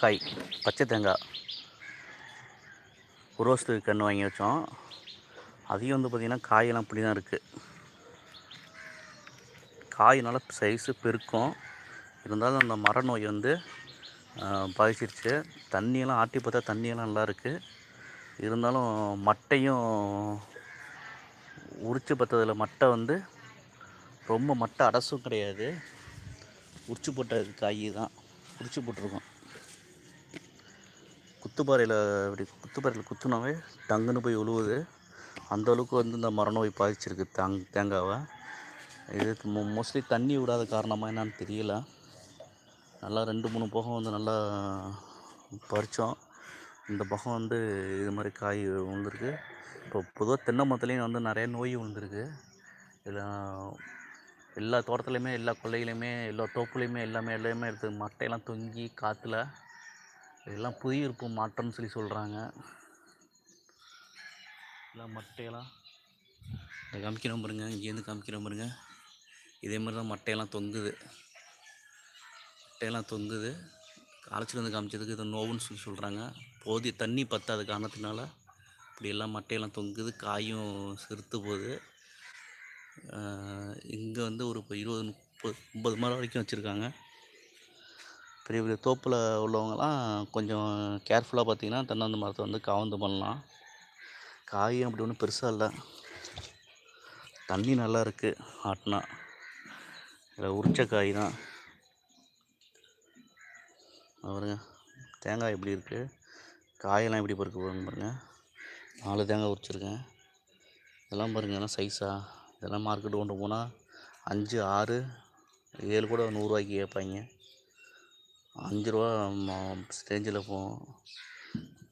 காய் பச்சை தேங்காய். ரோஸ்ட்டு கன்று வாங்கி வச்சோம். அதையும் வந்து பார்த்திங்கன்னா காயெல்லாம் இப்படி தான் இருக்குது காய் நல்லா சைஸு பெருக்கும். இருந்தாலும் அந்த மர நோய் வந்து பாதிச்சிருச்சு. தண்ணியெல்லாம் ஆட்டி பார்த்தா தண்ணியெல்லாம் நல்லா இருக்குது இருந்தாலும் மட்டையும் உரிச்சு பார்த்ததில் மட்டை வந்து ரொம்ப மட்டை அடசும் கிடையாது. உரிச்சு போட்ட காய் தான். உரிச்சு போட்டிருக்கோம். குத்துப்பாறையில் இப்படி குத்துப்பாறையில் குத்துனாவே டங்குன்னு போய் உழுவுது. அந்த அளவுக்கு வந்து இந்த மரநோய் பாதிச்சிருக்கு தேங் தேங்காவை. இது மோஸ்ட்லி தண்ணி விடாத காரணமாக என்னான்னு தெரியல. நல்லா ரெண்டு மூணு போகம் வந்து நல்லா பறித்தோம் இந்த பகம் வந்து இது மாதிரி காய் விழுந்திருக்கு. இப்போ பொதுவாக தென்னை மரத்துலேயும் வந்து நிறைய நோய் விழுந்திருக்கு. இதில் எல்லா தோட்டத்துலையுமே எல்லா கொள்ளையிலையுமே எல்லா தோப்புலையுமே எல்லாமே எல்லாமே இருக்குது மட்டையெல்லாம் தொங்கி காற்றுல இதெல்லாம் புவியீர்ப்பு மாற்றம்னு சொல்லி சொல்கிறாங்க எல்லாம் மட்டையெல்லாம். இதை காமிக்கிறோம் பாருங்க. இங்கேருந்து காமிக்கிறோம் பாருங்க. இதே மாதிரி தான் மட்டையெல்லாம் தொங்குது. மட்டையெல்லாம் தொங்குது. காலச்சில் வந்து காமிச்சதுக்கு இதை நோவுன்னு சொல்லி சொல்கிறாங்க போதிய தண்ணி பத்தாத காரணத்தினால இப்படி எல்லாம் மட்டையெல்லாம் தொங்குது. காயும் சிறுத்து போகுது. இங்கே வந்து ஒரு இப்போ இருபது முப்பது ஐம்பது மரம் வரைக்கும் வச்சுருக்காங்க. பெரிய பெரிய தோப்பில் உள்ளவங்கலாம் கொஞ்சம் கேர்ஃபுல்லாக பார்த்தீங்கன்னா தென்னந்த மரத்தை வந்து காவந்து பண்ணலாம். காயும் அப்படி ஒன்றும் பெருசாக இல்லை. தண்ணி நல்லா இருக்குது ஆட்டினா. இதில் உரிச்ச காய் தான். பாருங்க தேங்காய் எப்படி இருக்குது காயெல்லாம் எப்படி பொறுக்க பாருங்க. பாருங்கள் நாலு தேங்காய் உரிச்சிருக்கேன். இதெல்லாம் பாருங்க எல்லாம் சைஸா இதெல்லாம் மார்க்கெட்டு கொண்டு போனால் அஞ்சு ஆறு ஏழு கூட நூறுரூவாய்க்கு கேட்பாங்க. அஞ்சு ரூபா ரேஞ்சில் போகும்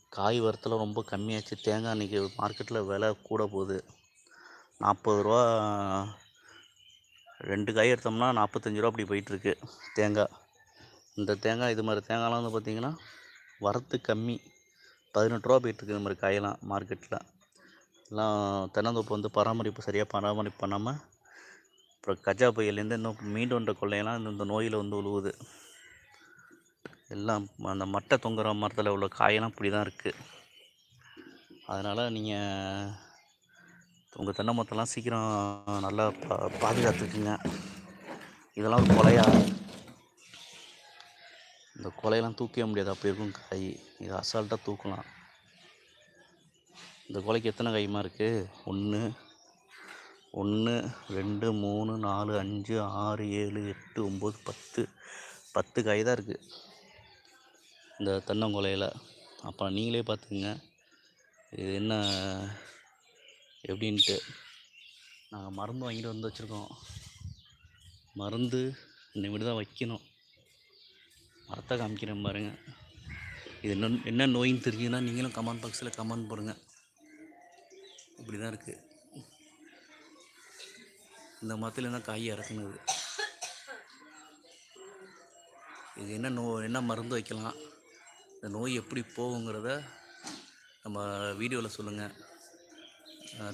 காய் வரத்தில் ரொம்ப கம்மியாச்சு. தேங்காய் இன்றைக்கி மார்க்கெட்டில் விலை கூட போகுது. நாற்பது ரூபா ரெண்டு காய் எடுத்தோம்னா நாற்பத்தஞ்சு ரூபா அப்படி போயிட்டுருக்கு தேங்காய். இந்த தேங்காய் இது மாதிரி தேங்காய்லாம் வந்து பார்த்திங்கன்னா வரத்து கம்மி. பதினெட்டு ரூபா போயிட்டுருக்கு இந்த மாதிரி காயெல்லாம் மார்க்கெட்டில் எல்லாம் தென்னந்தோப்பு வந்து பராமரிப்பு சரியாக பராமரிப்பு பண்ணாமல் அப்புறம் கஜா புயல்லேருந்து இன்னும் மீண்டு கொள்ளையெல்லாம் இந்த- இந்த நோயில் வந்து உழுவுது. எல்லாம் அந்த மட்டை தொங்குற மரத்தில் உள்ள காயெல்லாம் இப்படி தான் இருக்குது அதனால் நீங்கள் உங்கள் தென்னை மரத்தெல்லாம் சீக்கிரம் நல்லா பா பாதுகாத்துக்குங்க. இதெல்லாம் ஒரு கொலையா? இந்த கொலையெல்லாம் தூக்கவே முடியாது. அப்போ இருக்கும் காய். இது அசால்ட்டாக தூக்கலாம். இந்த கொலைக்கு எத்தனை கைமா இருக்குது ஒன்று ஒன்று ரெண்டு மூணு நாலு அஞ்சு ஆறு ஏழு எட்டு ஒம்பது பத்து பத்து காய் தான் இருக்குது இந்த தென்னங்கொலையில். அப்போ நீங்களே பார்த்துக்குங்க இது என்ன எப்படின்ட்டு. நாங்கள் மருந்து வாங்கிட்டு வந்து வச்சுருக்கோம். மருந்து இனிமேட்டு தான் வைக்கணும். மரத்தை காமிக்கிறேன் பாருங்க. இது என்ன என்ன நோயின்னு தெரிஞ்சுன்னா நீங்களும் கமெண்ட் பாக்ஸில் கமெண்ட் போடுங்க. இப்படி தான் இருக்குது இந்த மரத்தில் தான் காய் இறக்குனது? இது என்ன நோ என்ன மருந்து வைக்கலாம்? இந்த நோய் எப்படி போகுங்கிறத நம்ம வீடியோவில் சொல்லுங்கள்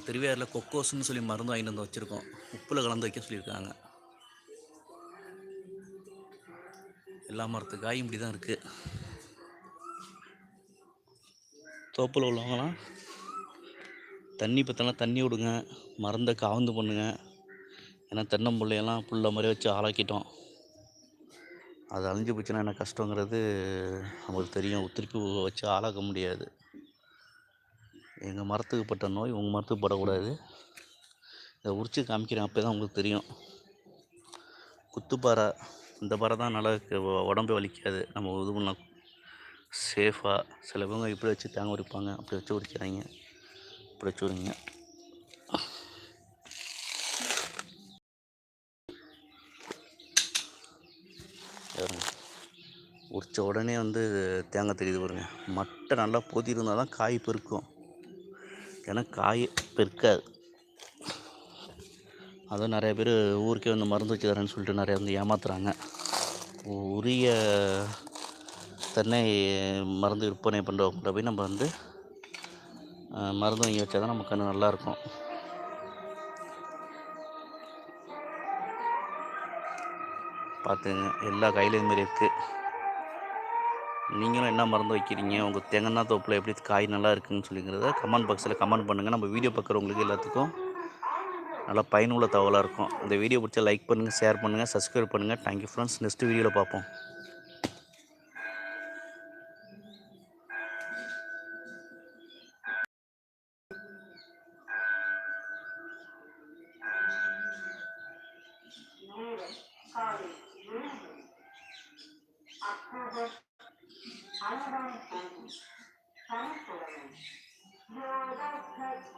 திருவையாறில் கொக்கோஸ்னு சொல்லி மருந்து வாங்கிட்டு வந்து வச்சுருக்கோம். உப்பில் கலந்து வைக்க சொல்லியிருக்காங்க. எல்லா மரத்து காயும் இப்படி தான் இருக்குது தோப்பில் உள்ளவங்களாம் தண்ணி பற்றலாம் தண்ணி விடுங்க. மருந்தை காவந்து பண்ணுங்க. ஏன்னா தென்னம்புள்ளையெல்லாம் புல்ல மாதிரி வச்சு ஆளாக்கிட்டோம். அது அழிஞ்சு போச்சுன்னா என்ன கஷ்டங்கிறது நமக்கு தெரியும். திருப்பி வச்சு ஆளாக்க முடியாது. எங்கள் மரத்துக்கு பட்ட நோய் உங்கள் மரத்துக்கு படக்கூடாது. இதை உரிச்சு காமிக்கிறேன். அப்போ தான் உங்களுக்கு தெரியும். குத்துப்பாறை இந்த பாறை தான் நல்லா உடம்பு வலிக்காது. நம்ம இது பண்ணலாம். சேஃபாக சிலவங்க இப்படி வச்சு தேங்க உரிப்பாங்க அப்படி வச்சு உரிக்கிறாங்க. இப்படி வச்சு உரிங்க. உரிச்ச உடனே வந்து தேங்காய் தெரியுது பாருங்க. மட்டை நல்லா பொதி இருந்தால் தான் காய் பெருக்கும். ஏன்னா காய் பெருக்காது. அதுவும் நிறைய பேர் ஊருக்கே வந்து மருந்து வச்சு தரேன்னு சொல்லிட்டு நிறைய வந்து ஏமாத்துறாங்க. உரிய தென்னை மருந்து விற்பனை பண்ணுறவங்கள்ட்ட போய் நம்ம வந்து மருந்து வாங்கி வச்சா தான் நம்ம கண்ணு நல்லாயிருக்கும் பார்த்துங்க எல்லா கையிலையும் மாரி இருக்குது நீங்களும் என்ன மருந்து வைக்கிறீங்க? உங்கள் தேங்காய் தோப்பில் எப்படி காய் நல்லா இருக்குன்னு சொல்லிங்கிறத கமெண்ட் பாக்ஸில் கமெண்ட் பண்ணுங்கள் நம்ம வீடியோ பார்க்குறவங்களுக்கு எல்லாத்துக்கும் நல்லா பயனுள்ள தகவலாக இருக்கும். இந்த வீடியோ பிடிச்சா லைக் பண்ணுங்கள் ஷேர் பண்ணுங்கள் சப்ஸ்கிரைப் பண்ணுங்கள் தேங்க்யூ ஃப்ரெண்ட்ஸ் நெக்ஸ்ட் வீடியோவில் பார்ப்போம்.